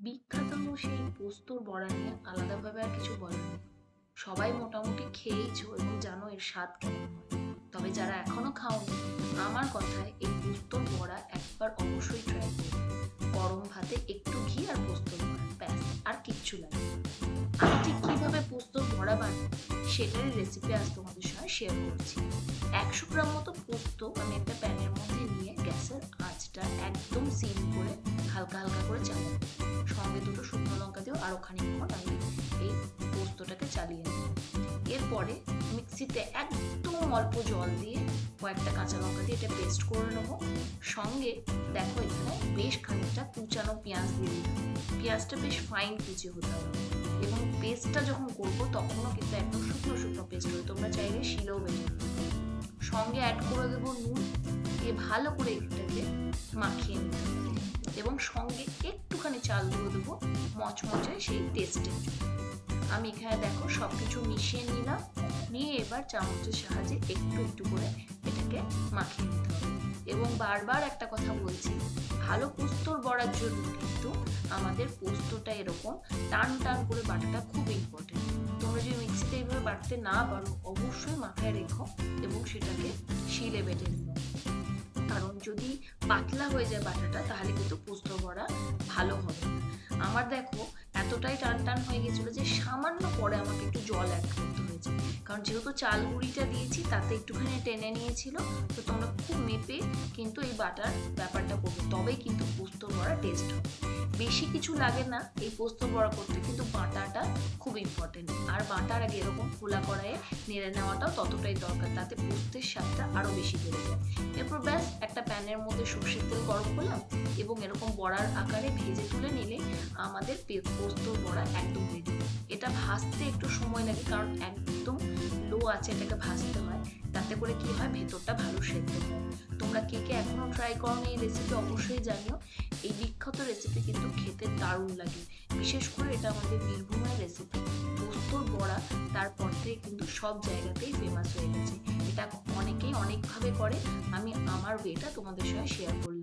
বিখ্যাত সেই পোস্তর বড়া নিয়ে আলাদাভাবে আর কিছু বলার নেই সবাই মোটামুটি খেয়েইছো এবং জানো এর স্বাদ কেমন তবে যারা এখনও খাওনি, আমার কথায় এই পোস্তর বড়া একবার অবশ্যই ট্রাই করবে গরম ভাতে একটু ঘি আর পোস্তর ব্যাস, আর কিচ্ছু লাগে। আমি ঠিক কীভাবে পোস্তর বড়া বানাই সেটারই রেসিপি আজ তোমাদের সঙ্গে শেয়ার করছি। একশো গ্রাম মতো পোস্ত আমি একটা প্যানের মধ্যে নিয়ে গ্যাসের আঁচটা একদম সিম করে হালকা হালকা করে চালাবো সঙ্গে দুটো শুকনো লঙ্কা দিয়েও আরও খানিকক্ষণ আমি এই পোস্তটাকে চালিয়ে নেব এরপরে মিক্সিতে একদম অল্প জল দিয়ে কয়েকটা কাঁচা লঙ্কা দিয়ে এটা পেস্ট করে নেব। সঙ্গে দেখো এখানে বেশ খানিকটা কুচানো পেঁয়াজ দিয়ে দিই পেঁয়াজটা বেশ ফাইন কুচি হতে হবে। এবং পেস্টটা যখন করব তখনও কিন্তু একদম শুকনো শুকনো পেস্ট হবে। তোমরা চাইলে শিলেও বেটে সঙ্গে অ্যাড করে দেবো নুন। দিয়ে ভালো করে এটাকে মাখিয়ে নিতে হবে। এবং সঙ্গে একটুখানি চাল গুঁড়ো দেবো মচমচে সেই টেস্টের আমি এখানে দেখো সব কিছু মিশিয়ে নিলাম, নিয়ে এবার চামচের সাহায্যে একটু একটু করে এটাকে মাখিয়ে নিতে হবে। এবং বারবার একটা কথা বলছি, ভালো পোস্তর বড়ার জন্য কিন্তু আমাদের পোস্তটা এরকম টান টান করে বাটাটা খুব ইম্পর্টেন্ট তোমরা যদি মিক্সিতে এইভাবে বাটতে না পারো, অবশ্যই মাথায় রেখো এবং সেটাকে শিলে বেটে নিও। কারণ যদি পাতলা হয়ে যায় বাটাটা, তাহলে কিন্তু দেখো, এতটাই টান টান হয়ে গেছিল যে সামান্য পরে আমাকে একটু জল অ্যাড করতে হয়েছে। কারণ যেহেতু চাল গুঁড়িটা দিয়েছি, তাতে একটুখানি টেনে নিয়েছিল, তো তোমরা খুব মেপে কিন্তু এই বাটার ব্যাপারটা করবে। তবেই কিন্তু পোস্ত বড়া টেস্ট হবে। বেশি কিছু লাগে না এই পোস্ত বড়া করতে, কিন্তু বাটাটা খুব ইম্পর্টেন্ট আর বাটার আগে এরকম খোলা কড়াইয়ে নেড়ে নেওয়াটাও ততটাই দরকার, তাতে পোস্তের স্বাদটা আরও বেশি বেড়ে যায়। এরপর ব্যাস, একটা প্যানের মধ্যে সর্ষের তেল গরম করলাম এবং এরকম বড়ার আকারে ভেজে তুলে নিলে আমাদের পে- পোস্তর বড়া একদম রেডি এটা ভাজতে একটু সময় লাগে, কারণ একদম লো আছে এটাকে ভাজতে হয়। তাতে করে কি হয়? ভেতরটা ভালো সেদ্ধ হয়। তোমরা কে কে এখনও ট্রাই করো এই রেসিপি অবশ্যই জানিও। এই বিখ্যাত রেসিপি কিন্তু খেতে দারুণ লাগে। বিশেষ করে এটা আমাদের বীরভূমের রেসিপি পোস্তর বড়া তারপর থেকে কিন্তু সব জায়গাতেই ফেমাস হয়ে গেছে। এটা অনেকেই অনেকভাবে করে। আমি আমার ওয়েটা তোমাদের সঙ্গে শেয়ার করি